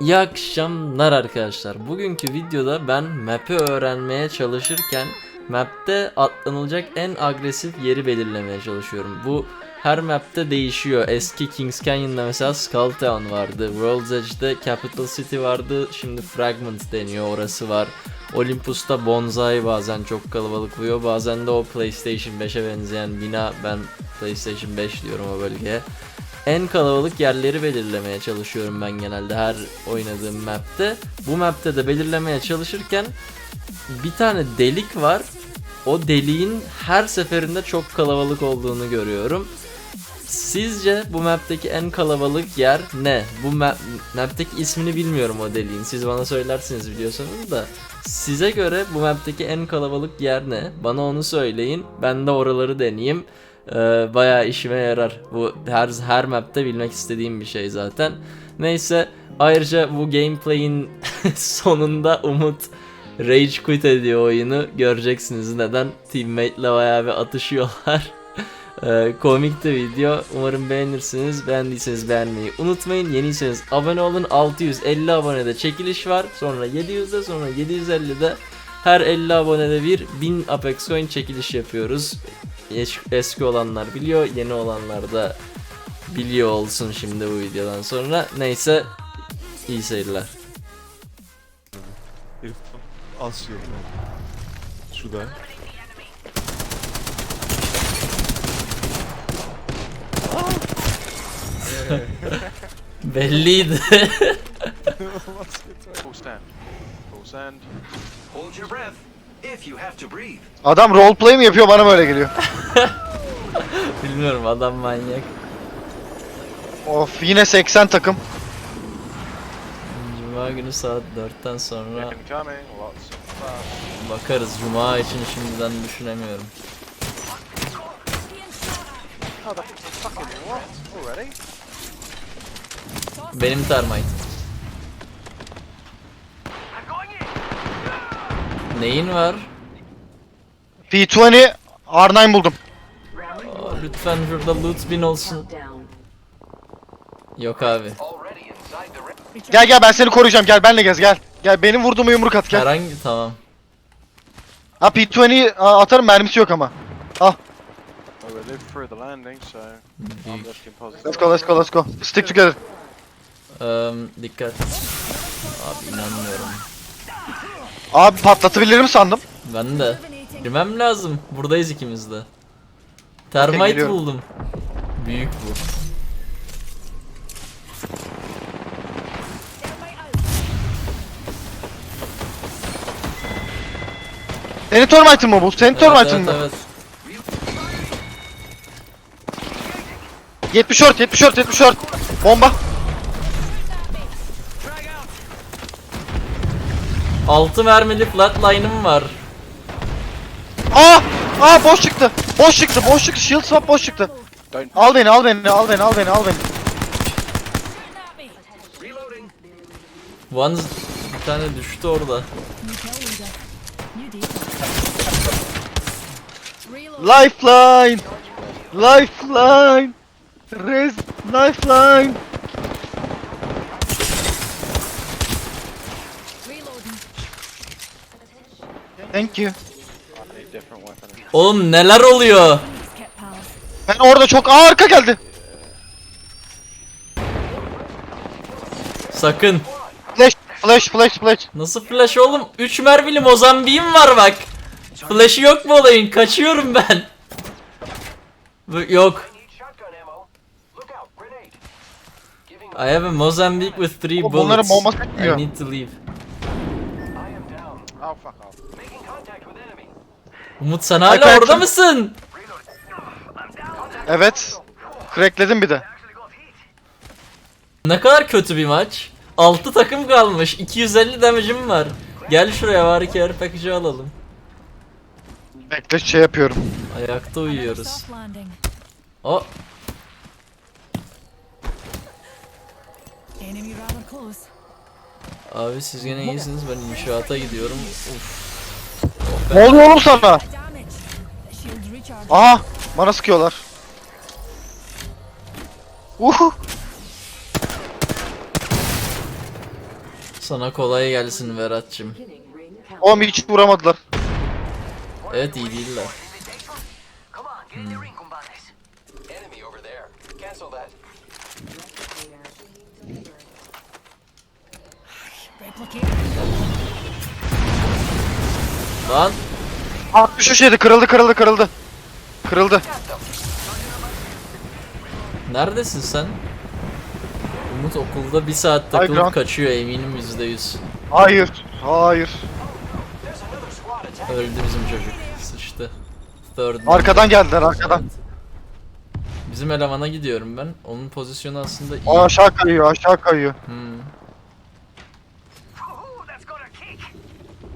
İyi akşamlar arkadaşlar. Bugünkü videoda ben map'i öğrenmeye çalışırken map'te atlanılacak en agresif yeri belirlemeye çalışıyorum. Bu her map'te değişiyor. Eski Kings Canyon'da mesela Skull Town vardı. World's Edge'de Capital City vardı. Şimdi Fragment deniyor orası var. Olympus'ta Bonsai bazen çok kalabalık oluyor. Bazen de o PlayStation 5'e benzeyen bina ben PlayStation 5 diyorum o bölgeye en kalabalık yerleri belirlemeye çalışıyorum ben genelde her oynadığım map'te. Bu map'te de belirlemeye çalışırken bir tane delik var. O deliğin her seferinde çok kalabalık olduğunu görüyorum. Sizce bu map'teki en kalabalık yer ne? Bu map, map'teki ismini bilmiyorum o deliğin. Siz bana söylersiniz biliyorsanız da. Size göre bu map'teki en kalabalık yer ne? Bana onu söyleyin. Ben de oraları deneyeyim. Ee, bayağı işime yarar. Bu her her map'te bilmek istediğim bir şey zaten. Neyse ayrıca bu gameplay'in sonunda Umut rage quit ediyor oyunu. Göreceksiniz neden. Teammate'le bayağı bir atışıyorlar. Ee, komikti video. Umarım beğenirsiniz. Beğendiyseniz beğenmeyi unutmayın. Yeniyseniz abone olun. 650 abonede çekiliş var. Sonra 700'de sonra 750'de her 50 abonede bir 1000 Apex Coin çekiliş yapıyoruz. Es- Eski olanlar biliyor, yeni olanlar da biliyor olsun şimdi bu videodan sonra. Neyse iyi seyirler. Herif az şey. Şurada. Belliydi. Full stand. Full send. Hold your breath if you have to breathe. Adam roleplay mi yapıyor bana böyle geliyor. Bilmiyorum adam manyak. Of yine 80 takım. Cuma günü saat 4'ten sonra bakarız. Cuma için şimdiden düşünemiyorum. Benim termite. Neyin var? P20 R9 buldum. Aa, lütfen şurada loot bin olsun. Yok abi. Gel gel ben seni koruyacağım gel benle gez gel. Gel benim vurduğuma yumruk at gel. Herhangi tamam. Ha P20 a- atarım mermisi yok ama. Well, we lived through the landing, so I'm Büyük. looking positive. Let's go let's go let's go. Stick together. Eee, dikkat. Abi inanmıyorum. Abi patlatabilirim sandım. Ben de. Girmem lazım. Buradayız ikimiz de. Termite geliyorum. buldum. Büyük bu. Senin termite'ın mı bu? Senin Evet, termite'ın evet, mı? evet. 74 74 74. Bomba. Altı mermili flatline'ım var. Aa! Aa boş çıktı. Boş çıktı. Boş çıktı. Shield swap boş çıktı. Don't. Al beni al beni al beni al beni al beni. One bir tane düştü orada. Lifeline. Lifeline. Res lifeline. Thank you. Oğlum neler oluyor? Ben orada çok Aa, arka geldi. Sakın. Flash flash flash flash. Nasıl flash oğlum? 3 mermili Mozambiğim var bak. Flash'ı yok mu olayın? Kaçıyorum ben. Yok. I have a Mozambique with 3 Oğlum bullets. bunların bombası I need to leave. Oh, fuck off. Making contact with enemy. Umut sen hala Arkadaşım. orada mısın? Evet. Crackledim bir de. Ne kadar kötü bir maç. 6 takım kalmış. 250 damage'im var. Gel şuraya var ki her package'ı alalım. Bekle şey yapıyorum. Ayakta uyuyoruz. O abi siz gene iyisiniz ben inşaata gidiyorum. Uf. Ne oluyor oğlum sana? Aha bana sıkıyorlar. Uhu. Sana kolay gelsin Berat'cığım. Oğlum hiç vuramadılar. Evet iyi değiller. Come Lan 63 yedi kırıldı kırıldı kırıldı. Kırıldı. neredesin sen? Umut okulda bir saat takılıp Ground. kaçıyor eminim yüzde yüz. Hayır. Hayır. Öldü bizim çocuk. Sıçtı. Third Arkadan geldiler arkadan. Bizim elemana gidiyorum ben. Onun pozisyonu aslında iyi. O aşağı kayıyor aşağı kayıyor. Hmm.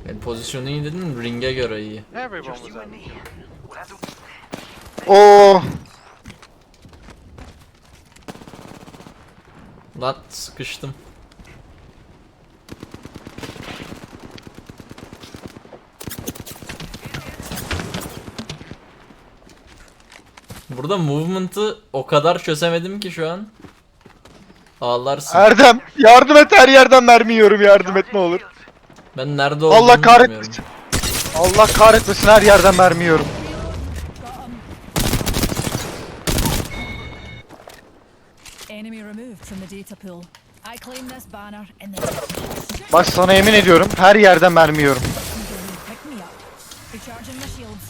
Yani pozisyonu iyi dedin ringe göre iyi. Oo. Lan sıkıştım. Burada movement'ı o kadar çözemedim ki şu an. Ağlarsın. Erdem yardım et her yerden mermi yiyorum yardım et ne olur. Ben nerede olduğumu Allah kahretmesin. Allah kahretmesin her yerden mermi yiyorum. Enemy removed from the data pool. I claim this banner and then Bak sana yemin ediyorum her yerden mermi yiyorum. pick me up. Recharging my shields.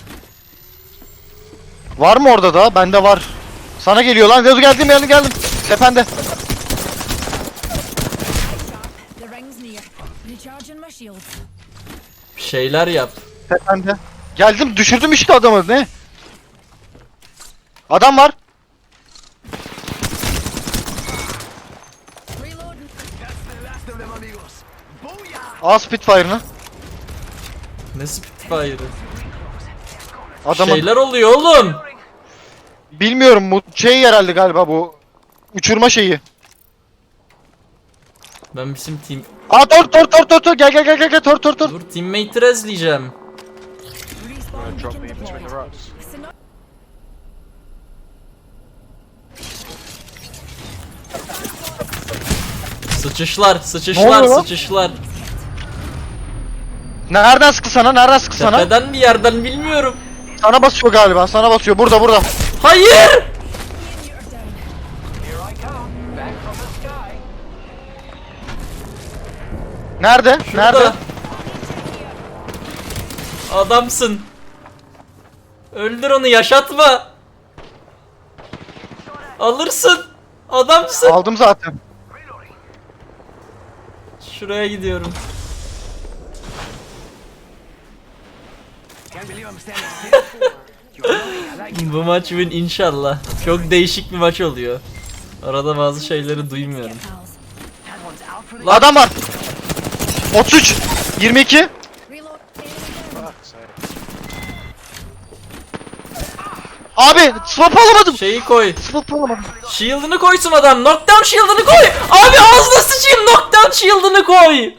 Var mı orada da? Bende var. Sana geliyor lan. Geldim geldim geldim. Tepende. Sharp. The ring's near. Recharging my shields. Bir şeyler yap. Tepende. Geldim düşürdüm işte adamı ne? Adam var. Al Spitfire'ını. Ne Spitfire'ı? Adamın. Şeyler oluyor oğlum. Bilmiyorum bu şey herhalde galiba bu. Uçurma şeyi. Ben bizim team... Aa tor tor tor tor tor gel gel gel gel gel tor tor tor. Dur teammate'i rezleyeceğim. Sıçışlar, sıçışlar, oluyor lan? sıçışlar. Nereden sıktı sana? Nereden sıktı sana? Tepeden bir yerden bilmiyorum. Sana basıyor galiba. Sana basıyor. Burada burada. Hayır! Nerede? Nerede? Şurada. Adamsın. Öldür onu yaşatma. Alırsın. Adamsın. Aldım zaten. Şuraya gidiyorum. Bu maç win inşallah. Çok değişik bir maç oluyor. Arada bazı şeyleri duymuyorum. Adam var. 33 22 Reload. Enemy down. Fuck's sake. Abi swap alamadım. Şeyi koy. Swap alamadım. Shield'ını koysun adam. Knockdown shield'ını koy. Abi ağzına sıçayım knockdown shield'ını koy.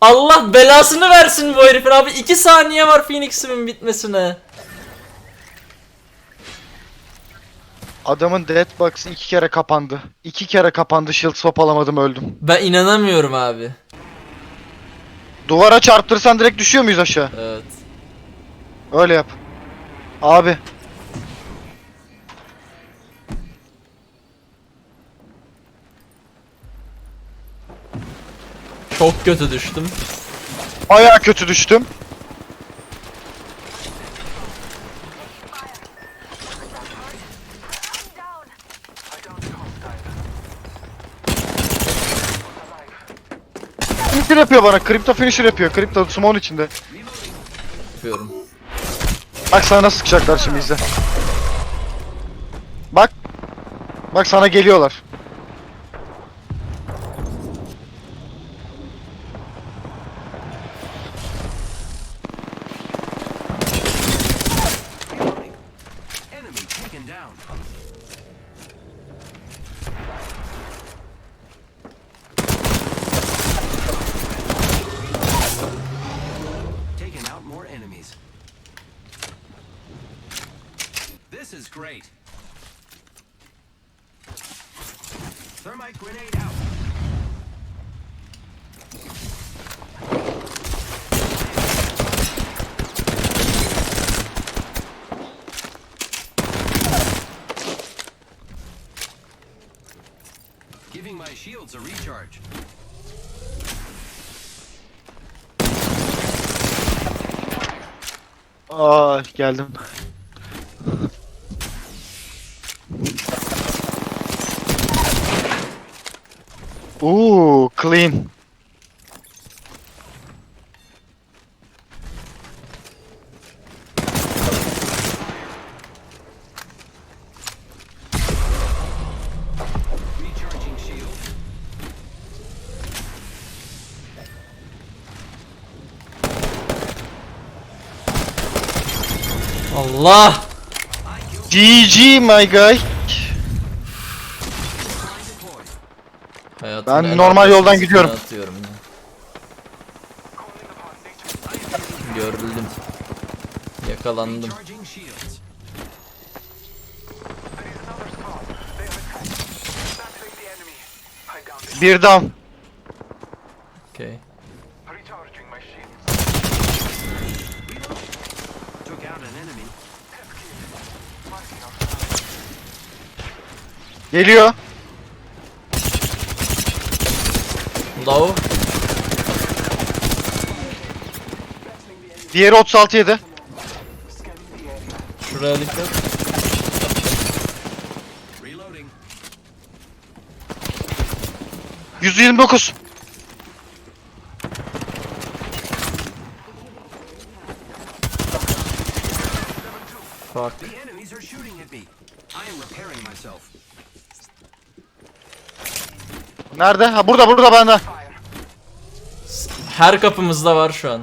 Allah belasını versin bu herifin abi. 2 saniye var Phoenix'imin bitmesine. Adamın deadbox'ı iki kere kapandı. İki kere kapandı shield swap alamadım öldüm. Ben inanamıyorum abi. Duvara çarptırsan direkt düşüyor muyuz aşağı? Evet. Öyle yap. Abi. Çok kötü düştüm. Baya kötü düştüm. Finisher yapıyor bana. Crypto finisher yapıyor. Crypto smoke'un içinde. Yapıyorum. Bak sana nasıl sıkacaklar şimdi izle. Bak. Bak sana geliyorlar. Enemy taken down. Taking out more enemies. This is great. Thermite grenade out. Aa geldim. Ooh, clean. Allah! GG my guy. Hayatım Ben en normal yoldan gidiyorum. Atıyorum ya. Görüldüm. Yakalandım. Bir down. Okay. Took out an enemy. Geliyor. Low. Diğeri 36 yedi. Şuraya dikkat. Reloading. 129. Fuck. The enemies are shooting at me. I am repairing myself. Nerede? Ha burada burada bende. Her kapımızda var şu an.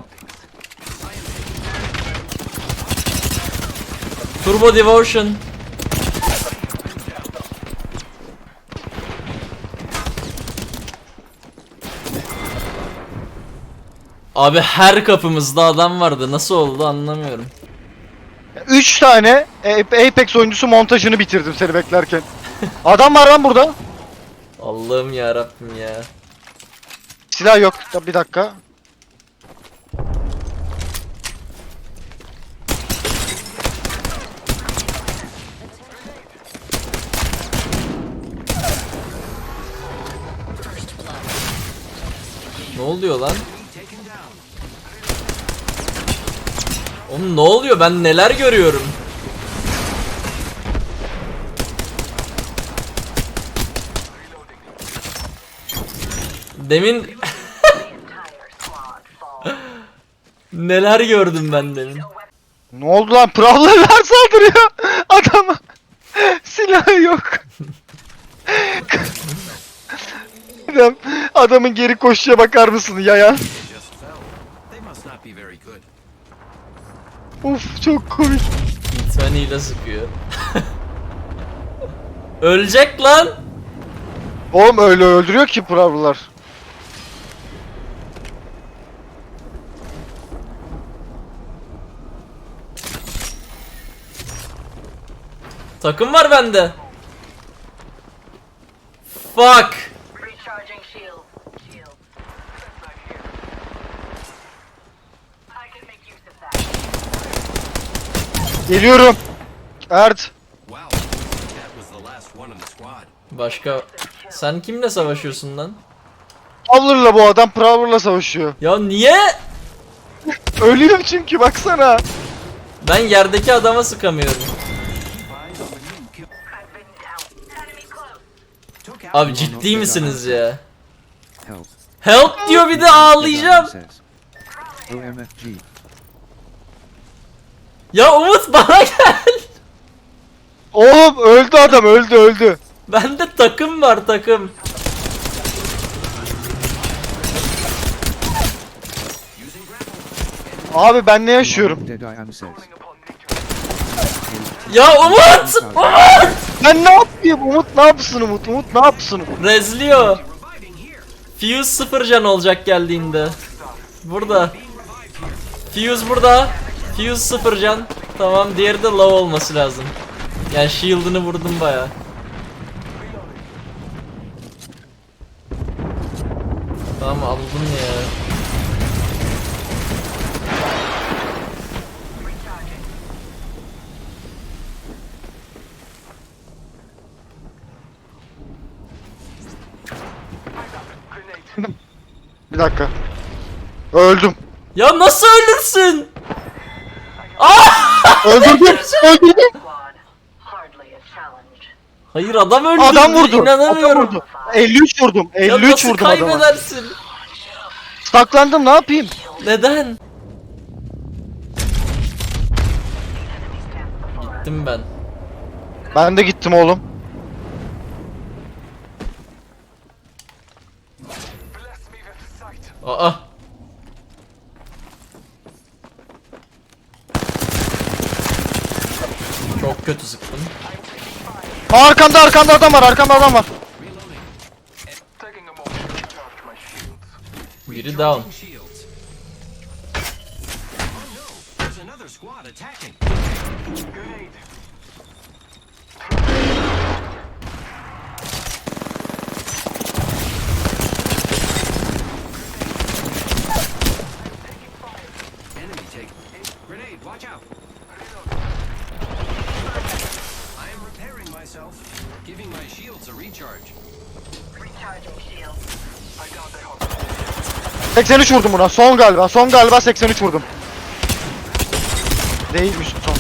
Turbo Devotion. Abi her kapımızda adam vardı. Nasıl oldu anlamıyorum. 3 tane Apex oyuncusu montajını bitirdim seni beklerken. Adam var lan burada. Allah'ım ya Rabbim ya. Silah yok. Ya Bir dakika. Ne oluyor lan? Oğlum ne oluyor? Ben neler görüyorum? Demin neler gördüm ben demin. Ne oldu lan? Prowler'lar saldırıyor. Adama. Silahı yok. Adam, adamın geri koşuya bakar mısın good. Uf çok komik. Hitmaniyle sıkıyor. Ölecek lan. Oğlum öyle öldürüyor ki Prowler'lar. Takım var bende. Fuck. Recharging shield. Shield. I can make use of that. Geliyorum. Ert. Başka sen kimle savaşıyorsun lan? Prowler'la bu adam Prowler'la savaşıyor. Ya niye? Ölüyorum çünkü baksana. Ben yerdeki adama sıkamıyorum. Abi ciddi misiniz ya? Help. Help diyor bir de ağlayacağım. OMFG. Ya Umut bana gel. Oğlum öldü adam öldü öldü. Bende takım var takım. Abi ben ne yaşıyorum? Dead I am says. Ya Umut! Umut! Ben ne yapayım Umut ne yapsın Umut Umut ne yapsın Rezliyor. Reviving here. Fuse sıfır can olacak geldiğinde. Burada. Fuse burada. Fuse sıfır can. Tamam diğeri de low olması lazım. Yani shield'ını vurdum baya. Tamam aldım ya. Bir dakika. Öldüm. Ya nasıl ölürsün? Öldürdüm. Öldürdüm. Hayır adam öldürdü. Adam vurdu. İnanamıyorum. Adam vurdu. 53 vurdum. Ya 53 nasıl vurdum adama. kaybedersin? Saklandım ne yapayım? Neden? Gittim ben. Ben de gittim oğlum. Aa. Çok kötü sıktım. Aa, Arkanda arkanda adam var arkanda adam var. Biri down. Shields. Oh no, there's another squad attacking. Enemy take. Grenade, watch out. I am repairing myself. Giving my shields a recharge. Recharging shield. 83 vurdum buna. Son galiba. Son galiba 83 vurdum. Değilmiş son.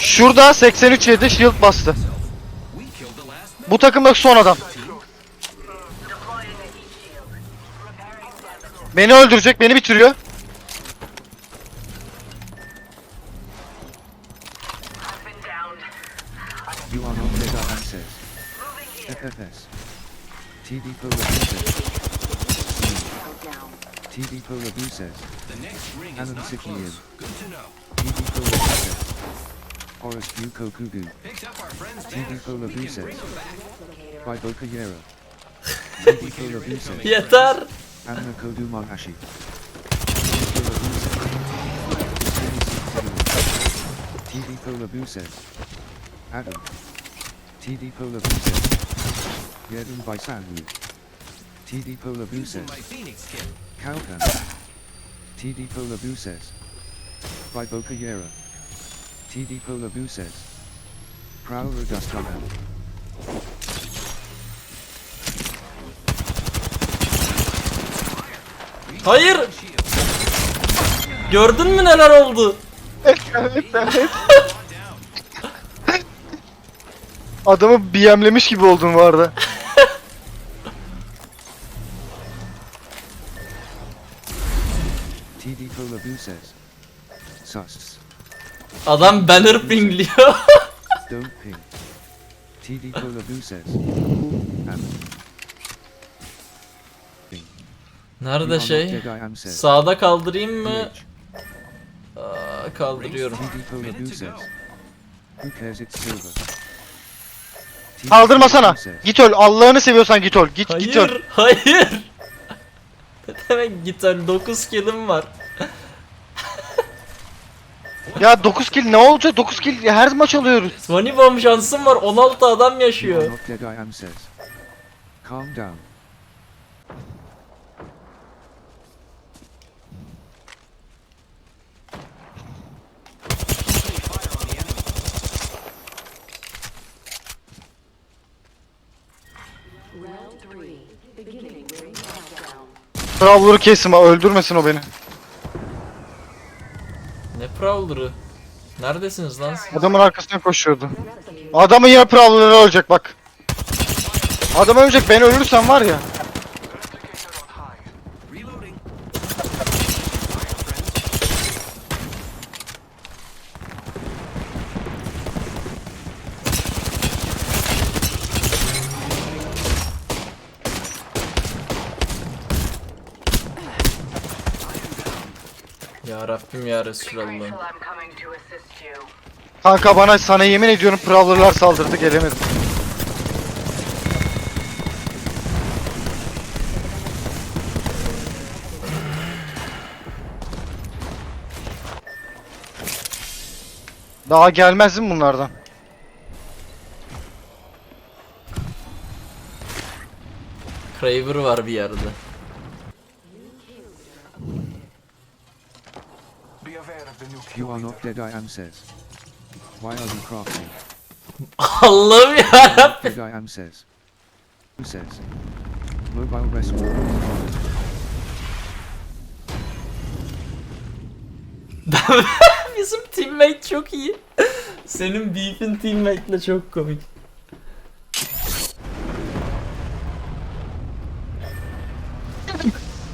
Şurada 83 yedi shield bastı. Bu takımdaki son adam. Beni öldürecek, beni bitiriyor. You are not. FFS. TD Polar Boo says. Down. TD Polar Boo says. The next ring is Alan not Sikian. close. Good to know. TD Polar Boo says. Horace Buko Kugu. Picked up our friend's TD banner. Polar We Boo can bring says. them back. By Boca Yera. TD Polar Boo says. Yeter. Anna Kodu Mahashi. TD Polar Boo says. Adam. TD Polar Boo says. Yedun by Sanwu. TD Polar Boo Using says. Kaukan. TD says. By Boca Yera. TD says. Prowler Gustavan. Hayır. Gördün mü neler oldu? evet, evet. Adamı BM'lemiş gibi oldun bu TD Boo says. Sus. Adam banner pingliyor. Don't ping. TD Boo says. Nerede şey? Sağda kaldırayım mı? Aa, kaldırıyorum. Kaldırmasana. Git öl. Allah'ını seviyorsan git öl. Git git öl. Hayır, hayır. Demek git öl 9 killim var. Ya 9 kill ne olacak? 9 kill her maç alıyoruz. Swanny bomb şansım var 16 adam You are yaşıyor. not dead, I am says. Calm down. Prowler'ı kesim ha öldürmesin o beni. Ne prowler'ı? Neredesiniz lan siz? Adamın arkasından koşuyordu. Adamın yine Prowler'ı ölecek bak. Adam ölecek ben ölürsem var ya. Ya Rabbim ya Resulallah. Kanka bana sana yemin ediyorum Prowler'lar saldırdı gelemedim. Daha gelmez mi bunlardan? Craver var bir yerde. You are not dead, I am says. Why are you crafting? Allah'ım ya. Dead, I am says. says. Mobile rescue. Bizim teammate çok iyi. Senin beef'in teammate'le çok komik.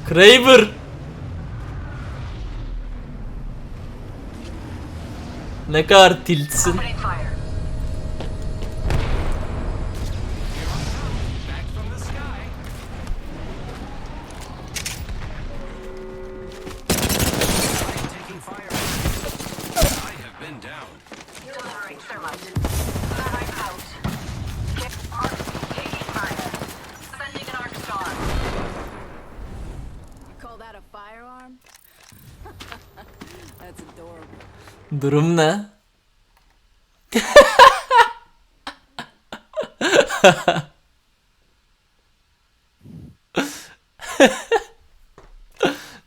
Kraber. Ne kadar tiltsin. Fire. Delivering. Thermite Durum ne?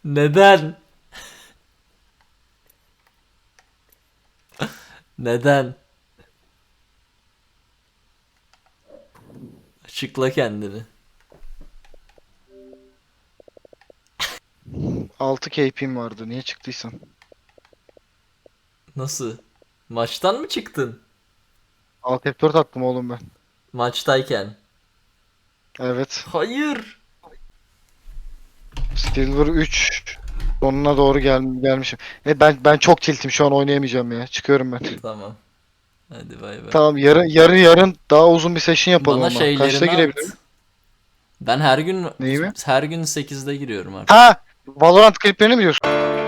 Neden? Neden? Açıkla kendini. 6 KP'm vardı. Niye çıktıysan? Nasıl? Maçtan mı çıktın? Alt F4 attım oğlum ben. Maçtayken. Evet. Hayır. Silver 3 sonuna doğru gel gelmişim. E ben ben çok tiltim şu an oynayamayacağım ya. Çıkıyorum ben. Tamam. Hadi bay bay. Tamam yarın yarın yarın daha uzun bir session yapalım Bana ama. Kaçta girebilirim? Ben her gün Neyi mi? her gün 8'de giriyorum artık. Ha, Valorant kliplerini mi diyorsun?